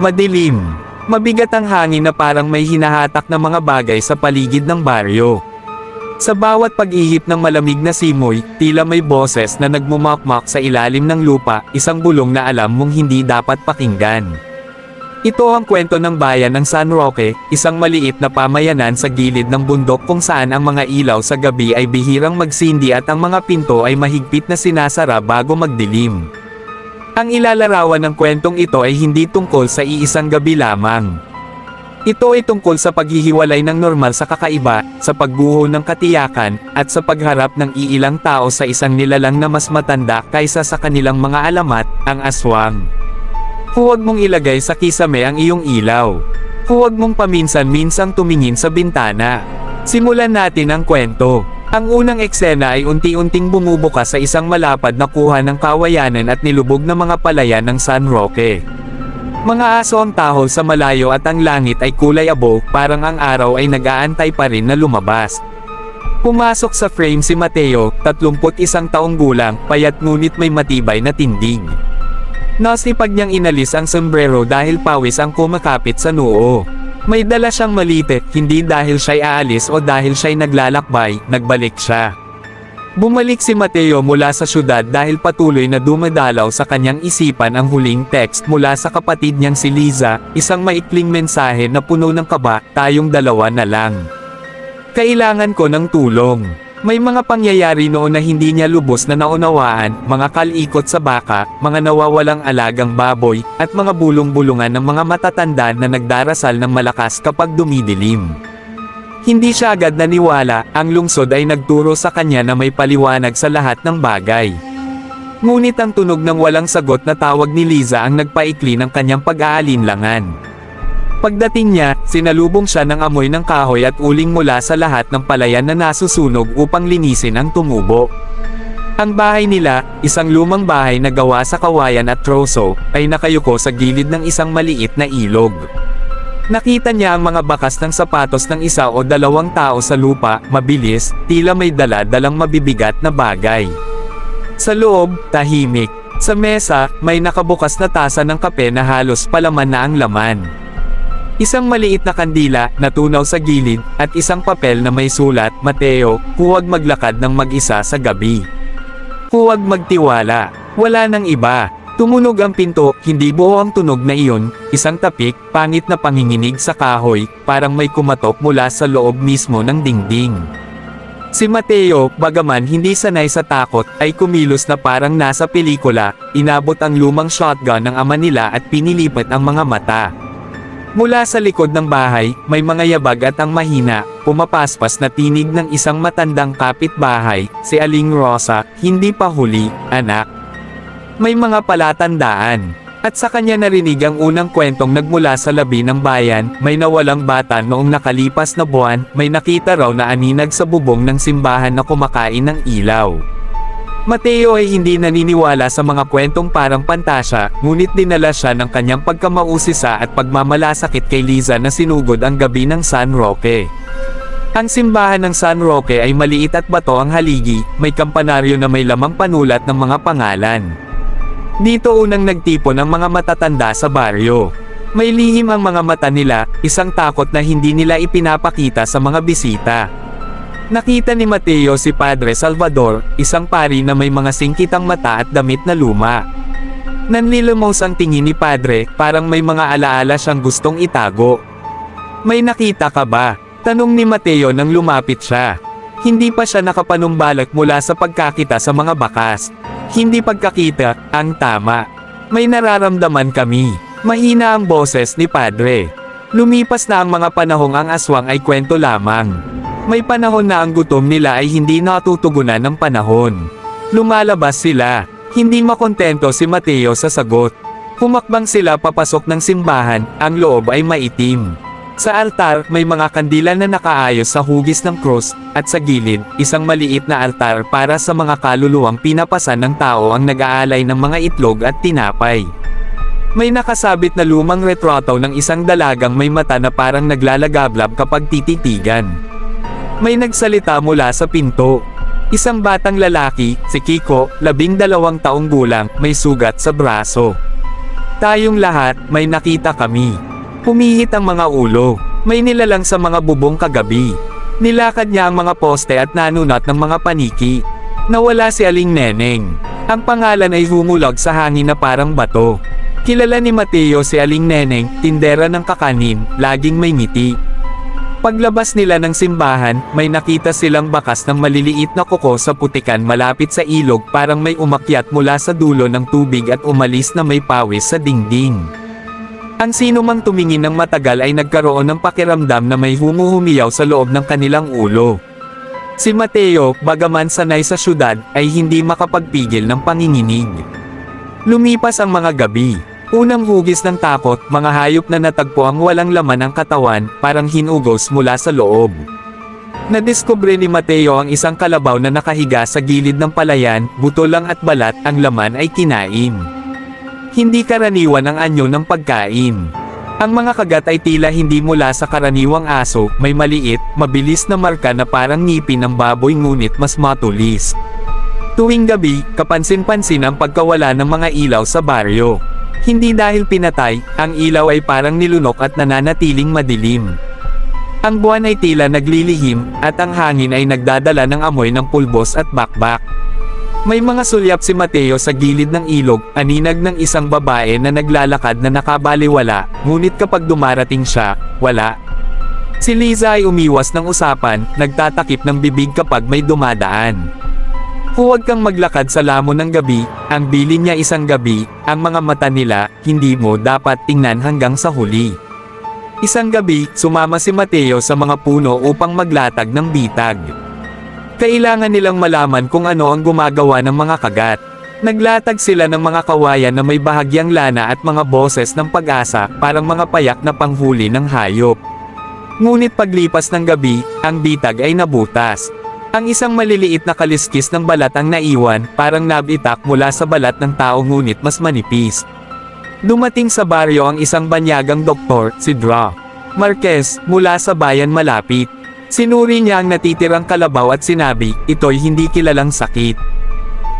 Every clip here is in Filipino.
Madilim. Mabigat ang hangin na parang may hinahatak na mga bagay sa paligid ng baryo. Sa bawat pag-ihip ng malamig na simoy, tila may boses na nagmumakmak sa ilalim ng lupa, isang bulong na alam mong hindi dapat pakinggan. Ito ang kwento ng bayan ng San Roque, isang maliit na pamayanan sa gilid ng bundok kung saan ang mga ilaw sa gabi ay bihirang magsindi at ang mga pinto ay mahigpit na sinasara bago magdilim. Ang ilalarawan ng kwentong ito ay hindi tungkol sa iisang gabi lamang. Ito ay tungkol sa paghihiwalay ng normal sa kakaiba, sa pagguho ng katiyakan, at sa pagharap ng iilang tao sa isang nilalang na mas matanda kaysa sa kanilang mga alamat, ang aswang. Huwag mong ilagay sa kisame ang iyong ilaw. Huwag mong paminsan-minsang tumingin sa bintana. Simulan natin ang kwento. Ang unang eksena ay unti-unting bumubuka sa isang malapad na kuha ng kawayanan at nilubog na mga palayan ng San Roque. Mga aso ang tahol sa malayo at ang langit ay kulay abo, parang ang araw ay nag-aantay pa rin na lumabas. Pumasok sa frame si Mateo, 31 taong gulang, payat ngunit may matibay na tindig. Nasipag niyang inalis ang sombrero dahil pawis ang kumakapit sa noo. May dala siyang malitit, hindi dahil siya'y aalis o dahil siya'y naglalakbay, nagbalik siya. Bumalik si Mateo mula sa syudad dahil patuloy na dumadalaw sa kanyang isipan ang huling text mula sa kapatid niyang si Liza, isang maikling mensahe na puno ng kaba, tayong dalawa na lang. Kailangan ko ng tulong. May mga pangyayari noon na hindi niya lubos na naunawaan, mga kalikot sa baka, mga nawawalang alagang baboy, at mga bulong-bulungan ng mga matatanda na nagdarasal ng malakas kapag dumidilim. Hindi siya agad naniwala, ang lungsod ay nagturo sa kanya na may paliwanag sa lahat ng bagay. Ngunit ang tunog ng walang sagot na tawag ni Liza ang nagpaikli ng kanyang pag-aalinlangan. Pagdating niya, sinalubong siya ng amoy ng kahoy at uling mula sa lahat ng palayan na nasusunog upang linisin ang tumubo. Ang bahay nila, isang lumang bahay na gawa sa kawayan at troso, ay nakayuko sa gilid ng isang maliit na ilog. Nakita niya ang mga bakas ng sapatos ng isa o dalawang tao sa lupa, mabilis, tila may dala-dalang mabibigat na bagay. Sa loob, tahimik. Sa mesa, may nakabukas na tasa ng kape na halos palaman na ang laman. Isang maliit na kandila, natunaw sa gilid, at isang papel na may sulat, Mateo, huwag maglakad ng mag-isa sa gabi. Huwag magtiwala. Wala nang iba. Tumunog ang pinto, hindi buo ang tunog na iyon, isang tapik, pangit na panginginig sa kahoy, parang may kumatok mula sa loob mismo ng dingding. Si Mateo, bagaman hindi sanay sa takot, ay kumilos na parang nasa pelikula, inabot ang lumang shotgun ng ama nila at pinilipat ang mga mata. Mula sa likod ng bahay, may mga yabag at ang mahina, pumapaspas na tinig ng isang matandang kapitbahay, si Aling Rosa, hindi pa huli, anak. May mga palatandaan. At sa kanya narinig ang unang kwentong nagmula sa labi ng bayan, may nawalang bata noong nakalipas na buwan, may nakita raw na aninag sa bubong ng simbahan na kumakain ng ilaw. Mateo ay hindi naniniwala sa mga kwentong parang pantasya, ngunit dinala siya ng kanyang pagkamausisa at pagmamalasakit kay Liza na sinugod ang gabi ng San Roque. Ang simbahan ng San Roque ay maliit at bato ang haligi, may kampanaryo na may lamang panulat ng mga pangalan. Dito unang nagtipon ang mga matatanda sa baryo. May lihim ang mga mata nila, isang takot na hindi nila ipinapakita sa mga bisita. Nakita ni Mateo si Padre Salvador, isang pari na may mga singkitang mata at damit na luma. Nanlilumos ang tingin ni Padre, parang may mga alaala siyang gustong itago. May nakita ka ba? Tanong ni Mateo nang lumapit siya. Hindi pa siya nakapanumbalak mula sa pagkakita sa mga bakas. Hindi pagkakita, ang tama. May nararamdaman kami. Mahina ang boses ni Padre. Lumipas na ang mga panahong ang aswang ay kwento lamang. May panahon na ang gutom nila ay hindi natutugunan ng panahon. Lumalabas sila. Hindi makontento si Mateo sa sagot. Humakbang sila papasok ng simbahan, ang loob ay maitim. Sa altar, may mga kandila na nakaayos sa hugis ng krus, at sa gilid, isang maliit na altar para sa mga kaluluwang pinapasan ng tao ang nag-aalay ng mga itlog at tinapay. May nakasabit na lumang retrato ng isang dalagang may mata na parang naglalagablab kapag tititigan. May nagsalita mula sa pinto. Isang batang lalaki, si Kiko, labing dalawang taong gulang, may sugat sa braso. Tayong lahat, may nakita kami. Pumihit ang mga ulo. May nilalang sa mga bubong kagabi. Nilakad niya ang mga poste at nanunat ng mga paniki. Nawala si Aling Neneng. Ang pangalan ay humulag sa hangin na parang bato. Kilala ni Mateo si Aling Neneng, tindera ng kakanin, laging may ngiti. Paglabas nila ng simbahan, may nakita silang bakas ng maliliit na kuko sa putikan malapit sa ilog parang may umakyat mula sa dulo ng tubig at umalis na may pawis sa dingding. Ang sino mang tumingin ng matagal ay nagkaroon ng pakiramdam na may humuhumiyaw sa loob ng kanilang ulo. Si Mateo, bagaman sanay sa syudad, ay hindi makapagpigil ng panginginig. Lumipas ang mga gabi. Unang hugis ng takot, mga hayop na natagpo ang walang laman ng katawan, parang hinugos mula sa loob. Nadiskubre ni Mateo ang isang kalabaw na nakahiga sa gilid ng palayan, buto lang at balat, ang laman ay kinain. Hindi karaniwan ang anyo ng pagkain. Ang mga kagat ay tila hindi mula sa karaniwang aso, may maliit, mabilis na marka na parang ngipin ng baboy ngunit mas matulis. Tuwing gabi, kapansin-pansin ang pagkawala ng mga ilaw sa baryo. Hindi dahil pinatay, ang ilaw ay parang nilunok at nananatiling madilim. Ang buwan ay tila naglilihim, at ang hangin ay nagdadala ng amoy ng pulbos at bakbak. May mga sulyap si Mateo sa gilid ng ilog, aninag ng isang babae na naglalakad na nakabaliwala, ngunit kapag dumarating siya, wala. Si Liza ay umiwas ng usapan, nagtatakip ng bibig kapag may dumadaan. Huwag kang maglakad sa lamon ng gabi, ang bilin niya isang gabi, ang mga mata nila, hindi mo dapat tingnan hanggang sa huli. Isang gabi, sumama si Mateo sa mga puno upang maglatag ng bitag. Kailangan nilang malaman kung ano ang gumagawa ng mga kagat. Naglatag sila ng mga kawayan na may bahagyang lana at mga boses ng pag-asa, parang mga payak na panghuli ng hayop. Ngunit paglipas ng gabi, ang bitag ay nabutas. Ang isang maliliit na kaliskis ng balat ang naiwan, parang nabitak mula sa balat ng tao ngunit mas manipis. Dumating sa baryo ang isang banyagang doktor, si Dra. Marquez, mula sa bayan malapit. Sinuri niya ang natitirang kalabaw at sinabi, ito'y hindi kilalang sakit.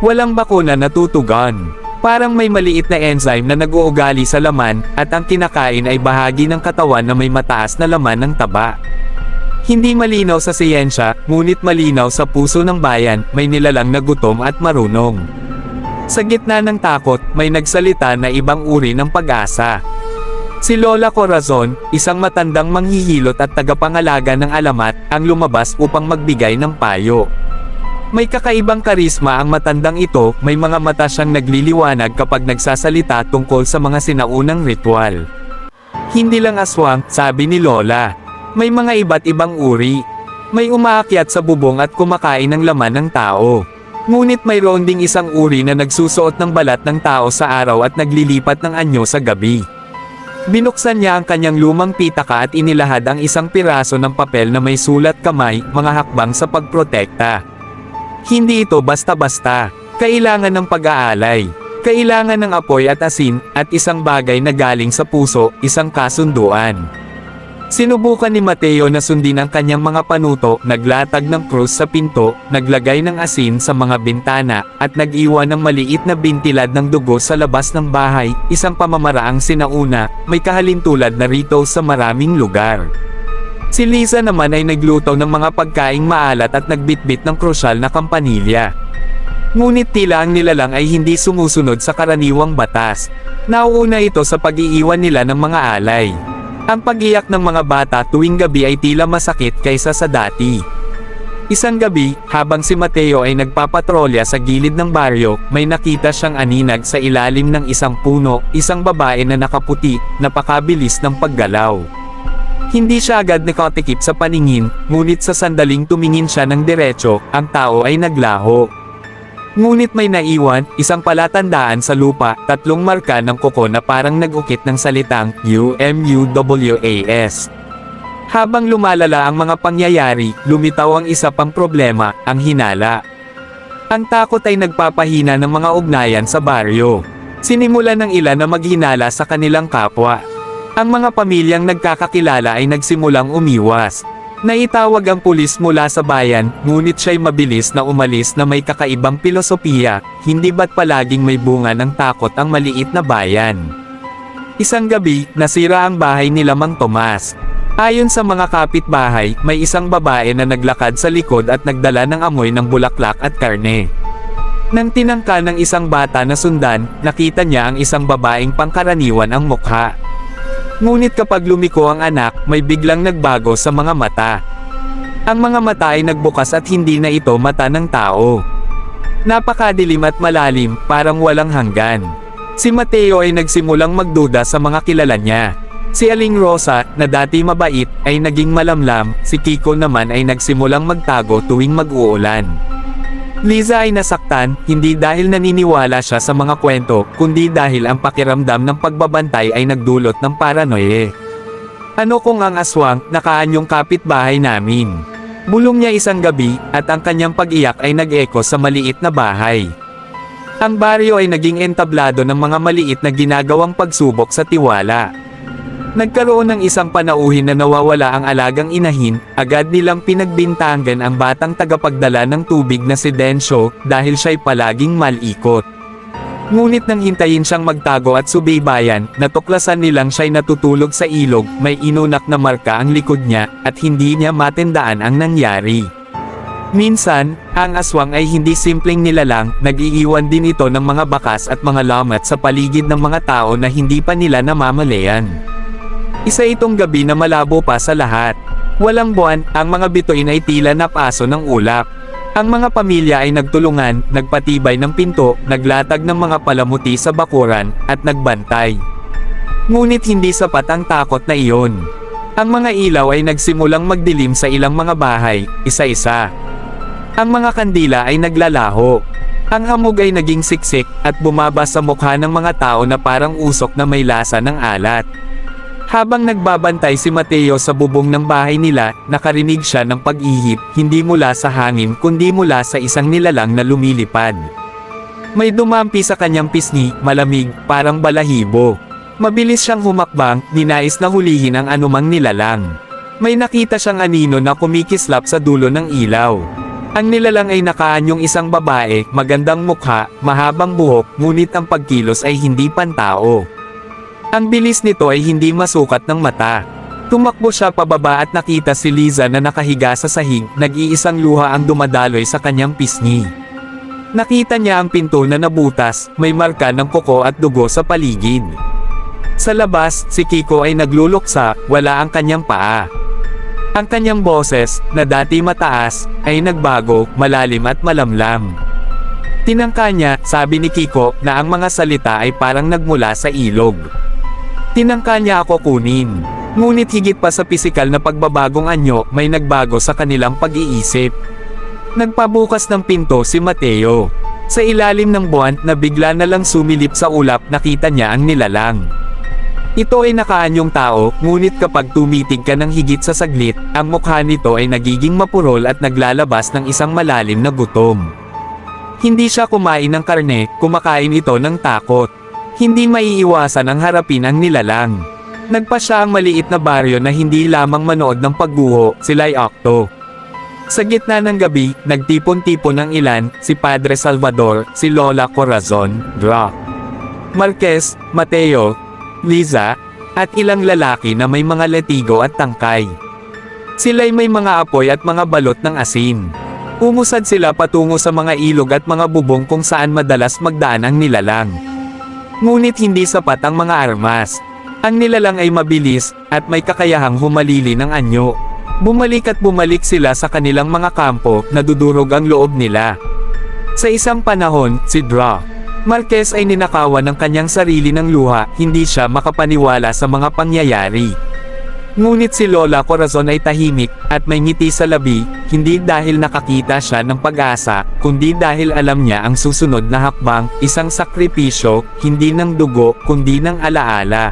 Walang bakuna na tutugan. Parang may maliit na enzyme na nag-uugali sa laman, at ang kinakain ay bahagi ng katawan na may mataas na laman ng taba. Hindi malinaw sa siyensya, ngunit malinaw sa puso ng bayan, may nilalang na gutom at marunong. Sa gitna ng takot, may nagsalita na ibang uri ng pag-asa. Si Lola Corazon, isang matandang manghihilot at tagapangalaga ng alamat, ang lumabas upang magbigay ng payo. May kakaibang karisma ang matandang ito, may mga mata siyang nagliliwanag kapag nagsasalita tungkol sa mga sinaunang ritual. Hindi lang aswang, sabi ni Lola. May mga iba't ibang uri. May umaakyat sa bubong at kumakain ng laman ng tao. Ngunit mayroon ding isang uri na nagsusuot ng balat ng tao sa araw at naglilipat ng anyo sa gabi. Binuksan niya ang kanyang lumang pitaka at inilahad ang isang piraso ng papel na may sulat kamay, mga hakbang sa pagprotekta. Hindi ito basta-basta. Kailangan ng pag-aalay. Kailangan ng apoy at asin, at isang bagay na galing sa puso, isang kasunduan. Sinubukan ni Mateo na sundin ang kanyang mga panuto, naglatag ng krus sa pinto, naglagay ng asin sa mga bintana, at nag-iwan ng maliit na bintilad ng dugo sa labas ng bahay, isang pamamaraang sinauna, may kahalintulad na rito sa maraming lugar. Si Lisa naman ay nagluto ng mga pagkaing maalat at nagbitbit ng krusyal na kampanilya. Ngunit tila ang nilalang ay hindi sumusunod sa karaniwang batas. Nauuna ito sa pag-iiwan nila ng mga alay. Ang pag-iyak ng mga bata tuwing gabi ay tila masakit kaysa sa dati. Isang gabi, habang si Mateo ay nagpapatrolya sa gilid ng baryo, may nakita siyang aninag sa ilalim ng isang puno, isang babae na nakaputi, napakabilis ng paggalaw. Hindi siya agad nakatikip sa paningin, ngunit sa sandaling tumingin siya ng diretso, ang tao ay naglaho. Ngunit may naiwan, isang palatandaan sa lupa, tatlong marka ng kuko na parang nag-ukit ng salitang UMUWAS. Habang lumalala ang mga pangyayari, lumitaw ang isa pang problema, ang hinala. Ang takot ay nagpapahina ng mga ugnayan sa baryo. Sinimula ng ilan na maghinala sa kanilang kapwa. Ang mga pamilyang nagkakakilala ay nagsimulang umiwas. Naitawag ang pulis mula sa bayan, ngunit siya'y mabilis na umalis na may kakaibang pilosopiya, hindi ba't palaging may bunga ng takot ang maliit na bayan. Isang gabi, nasira ang bahay nila Mang Tomas. Ayon sa mga kapitbahay, may isang babae na naglakad sa likod at nagdala ng amoy ng bulaklak at karne. Nang tinangka ng isang bata na sundan, nakita niya ang isang babaeng pangkaraniwan ang mukha. Ngunit kapag lumiko ang anak, may biglang nagbago sa mga mata. Ang mga mata ay nagbukas at hindi na ito mata ng tao. Napakadilim at malalim, parang walang hanggan. Si Mateo ay nagsimulang magduda sa mga kilala niya. Si Aling Rosa, na dati mabait, ay naging malamlam, si Kiko naman ay nagsimulang magtago tuwing mag-uulan. Liza ay nasaktan, hindi dahil naniniwala siya sa mga kwento, kundi dahil ang pakiramdam ng pagbabantay ay nagdulot ng paranoia. Ano kung ang aswang, nakaan yung kapitbahay namin? Bulong niya isang gabi, at ang kanyang pag-iyak ay nag-echo sa maliit na bahay. Ang baryo ay naging entablado ng mga maliit na ginagawang pagsubok sa tiwala. Nagkaroon ng isang panauhin na nawawala ang alagang inahin, agad nilang pinagbintangan ang batang tagapagdala ng tubig na si Densyo, dahil siya'y palaging malikot. Ngunit nang hintayin siyang magtago at subaybayan, natuklasan nilang siya'y natutulog sa ilog, may inunak na marka ang likod niya, at hindi niya matendaan ang nangyari. Minsan, ang aswang ay hindi simpleng nilalang, nag-iiwan din ito ng mga bakas at mga lamat sa paligid ng mga tao na hindi pa nila namamalayan. Isa itong gabi na malabo pa sa lahat. Walang buwan, ang mga bituin ay tila napaso ng ulap. Ang mga pamilya ay nagtulungan, nagpatibay ng pinto, naglatag ng mga palamuti sa bakuran, at nagbantay. Ngunit hindi sapat ang takot na iyon. Ang mga ilaw ay nagsimulang magdilim sa ilang mga bahay, isa-isa. Ang mga kandila ay naglalaho. Ang hamog ay naging siksik, at bumaba sa mukha ng mga tao na parang usok na may lasa ng alat. Habang nagbabantay si Mateo sa bubong ng bahay nila, nakarinig siya ng pag-ihip, hindi mula sa hangin kundi mula sa isang nilalang na lumilipad. May dumampi sa kanyang pisngi, malamig, parang balahibo. Mabilis siyang humakbang, ninais na hulihin ang anumang nilalang. May nakita siyang anino na kumikislap sa dulo ng ilaw. Ang nilalang ay nakaanyong isang babae, magandang mukha, mahabang buhok, ngunit ang pagkilos ay hindi pantao. Ang bilis nito ay hindi masukat ng mata. Tumakbo siya pababa at nakita si Liza na nakahiga sa sahig, nag-iisang luha ang dumadaloy sa kanyang pisngi. Nakita niya ang pinto na nabutas, may marka ng kuko at dugo sa paligid. Sa labas, si Kiko ay nagluluksa, wala ang kanyang paa. Ang kanyang boses, na dati mataas, ay nagbago, malalim at malamlam. Tinangka niya, sabi ni Kiko, na ang mga salita ay parang nagmula sa ilog. Tinangka niya ako kunin. Ngunit higit pa sa pisikal na pagbabagong anyo, may nagbago sa kanilang pag-iisip. Nagpabukas ng pinto si Mateo. Sa ilalim ng buwan na bigla na lang sumilip sa ulap nakita niya ang nilalang. Ito ay nakaanyong tao, ngunit kapag tumitig ka ng higit sa saglit, ang mukha nito ay nagiging mapurol at naglalabas ng isang malalim na gutom. Hindi siya kumain ng karne, kumakain ito ng takot. Hindi maiiwasan ang harapin ang nilalang. Nagpa siya ang maliit na baryo na hindi lamang manood ng pagguho, sila'y akto. Sa gitna ng gabi, nagtipon-tipon ng ilan, si Padre Salvador, si Lola Corazon, Dra. Marquez, Mateo, Liza, at ilang lalaki na may mga letigo at tangkay. Sila'y may mga apoy at mga balot ng asin. Umusad sila patungo sa mga ilog at mga bubong kung saan madalas magdaan ang nilalang. Ngunit hindi sapat ang mga armas. Ang nilalang ay mabilis, at may kakayahang humalili ng anyo. Bumalik at bumalik sila sa kanilang mga kampo, nadudurog ang loob nila. Sa isang panahon, si Dra. Marquez ay ninakawan ng kanyang sarili ng luha, hindi siya makapaniwala sa mga pangyayari. Ngunit si Lola Corazon ay tahimik, at may ngiti sa labi, hindi dahil nakakita siya ng pag-asa, kundi dahil alam niya ang susunod na hakbang, isang sakripisyo, hindi ng dugo, kundi ng alaala.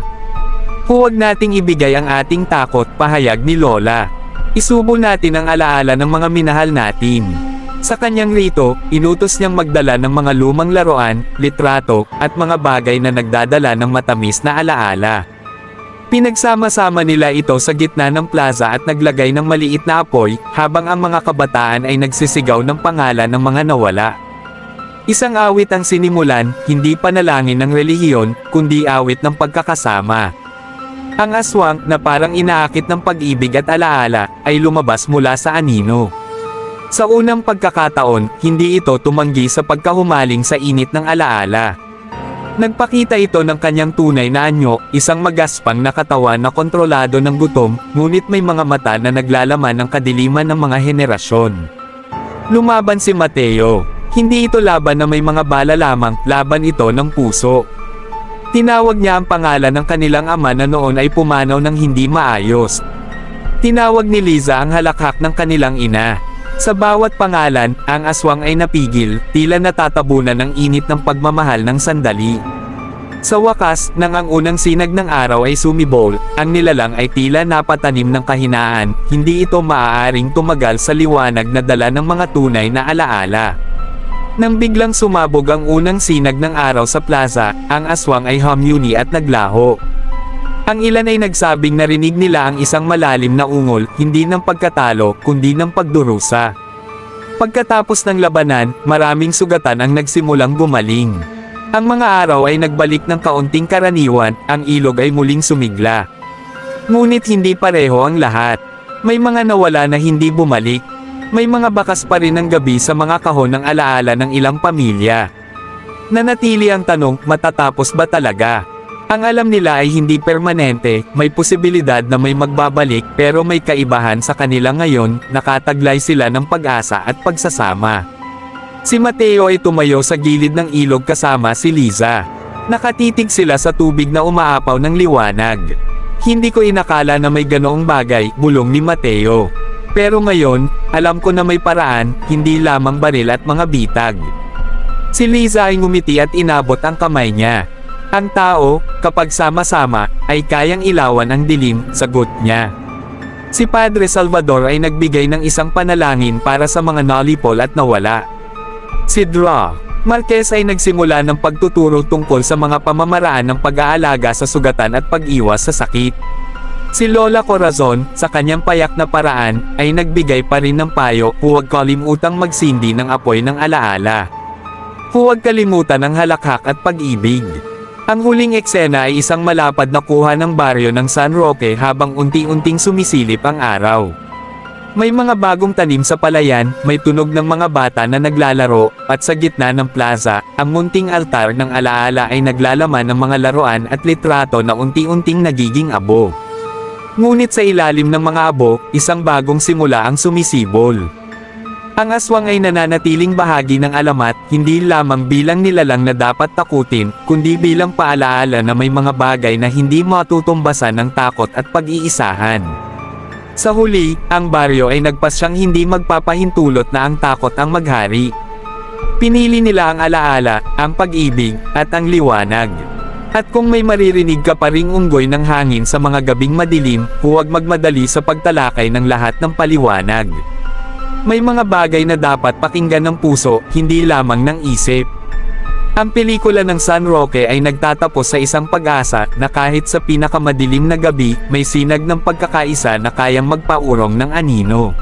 Huwag nating ibigay ang ating takot, pahayag ni Lola. Isubo natin ang alaala ng mga minahal natin. Sa kanyang rito, inutos niyang magdala ng mga lumang laruan, litrato, at mga bagay na nagdadala ng matamis na alaala. Pinagsama-sama nila ito sa gitna ng plaza at naglagay ng maliit na apoy, habang ang mga kabataan ay nagsisigaw ng pangalan ng mga nawala. Isang awit ang sinimulan, hindi panalangin ng relihiyon, kundi awit ng pagkakasama. Ang aswang, na parang inaakit ng pag-ibig at alaala, ay lumabas mula sa anino. Sa unang pagkakataon, hindi ito tumanggi sa pagkahumaling sa init ng alaala. Nagpakita ito ng kanyang tunay na anyo, isang magaspang na katawan na kontrolado ng gutom, ngunit may mga mata na naglalaman ng kadiliman ng mga henerasyon. Lumaban si Mateo. Hindi ito laban na may mga bala lamang, laban ito ng puso. Tinawag niya ang pangalan ng kanilang ama na noon ay pumanaw ng hindi maayos. Tinawag ni Liza ang halakhak ng kanilang ina. Sa bawat pangalan, ang aswang ay napigil, tila natatabunan ng init ng pagmamahal ng sandali. Sa wakas, nang ang unang sinag ng araw ay sumibol, ang nilalang ay tila napatanim ng kahinaan, hindi ito maaaring tumagal sa liwanag na dala ng mga tunay na alaala. Nang biglang sumabog ang unang sinag ng araw sa plaza, ang aswang ay humuni at naglaho. Ang ilan ay nagsabing narinig nila ang isang malalim na ungol, hindi ng pagkatalo, kundi ng pagdurusa. Pagkatapos ng labanan, maraming sugatan ang nagsimulang gumaling. Ang mga araw ay nagbalik ng kaunting karaniwan, ang ilog ay muling sumigla. Ngunit hindi pareho ang lahat. May mga nawala na hindi bumalik. May mga bakas pa rin ng gabi sa mga kahon ng alaala ng ilang pamilya. Nanatili ang tanong, matatapos ba talaga? Ang alam nila ay hindi permanente, may posibilidad na may magbabalik pero may kaibahan sa kanila ngayon, nakataglay sila ng pag-asa at pagsasama. Si Mateo ay tumayo sa gilid ng ilog kasama si Liza. Nakatitig sila sa tubig na umaapaw ng liwanag. Hindi ko inakala na may ganoong bagay, bulong ni Mateo. Pero ngayon, alam ko na may paraan, hindi lamang baril at mga bitag. Si Liza ay ngumiti at inabot ang kamay niya. Ang tao, kapag sama-sama, ay kayang ilawan ang dilim, sagot niya. Si Padre Salvador ay nagbigay ng isang panalangin para sa mga nalipol at nawala. Si Dra. Marquez ay nagsimula ng pagtuturo tungkol sa mga pamamaraan ng pag-aalaga sa sugatan at pag-iwas sa sakit. Si Lola Corazon, sa kanyang payak na paraan, ay nagbigay pa rin ng payo, huwag kalimutang magsindi ng apoy ng alaala. Huwag kalimutan ang halakhak at pag-ibig. Ang huling eksena ay isang malapad na kuha ng baryo ng San Roque habang unti-unting sumisilip ang araw. May mga bagong tanim sa palayan, may tunog ng mga bata na naglalaro, at sa gitna ng plaza, ang munting altar ng alaala ay naglalaman ng mga laruan at litrato na unti-unting nagiging abo. Ngunit sa ilalim ng mga abo, isang bagong simula ang sumisibol. Ang aswang ay nananatiling bahagi ng alamat, hindi lamang bilang nilalang na dapat takutin, kundi bilang paalaala na may mga bagay na hindi matutumbasan ng takot at pag-iisahan. Sa huli, ang baryo ay nagpasyang hindi magpapahintulot na ang takot ang maghari. Pinili nila ang alaala, ang pag-ibig, at ang liwanag. At kung may maririnig ka pa ring unggoy ng hangin sa mga gabing madilim, huwag magmadali sa pagtalakay ng lahat ng paliwanag. May mga bagay na dapat pakinggan ng puso, hindi lamang ng isip. Ang pelikula ng San Roque ay nagtatapos sa isang pag-asa na kahit sa pinakamadilim na gabi, may sinag ng pagkakaisa na kayang magpaurong ng anino.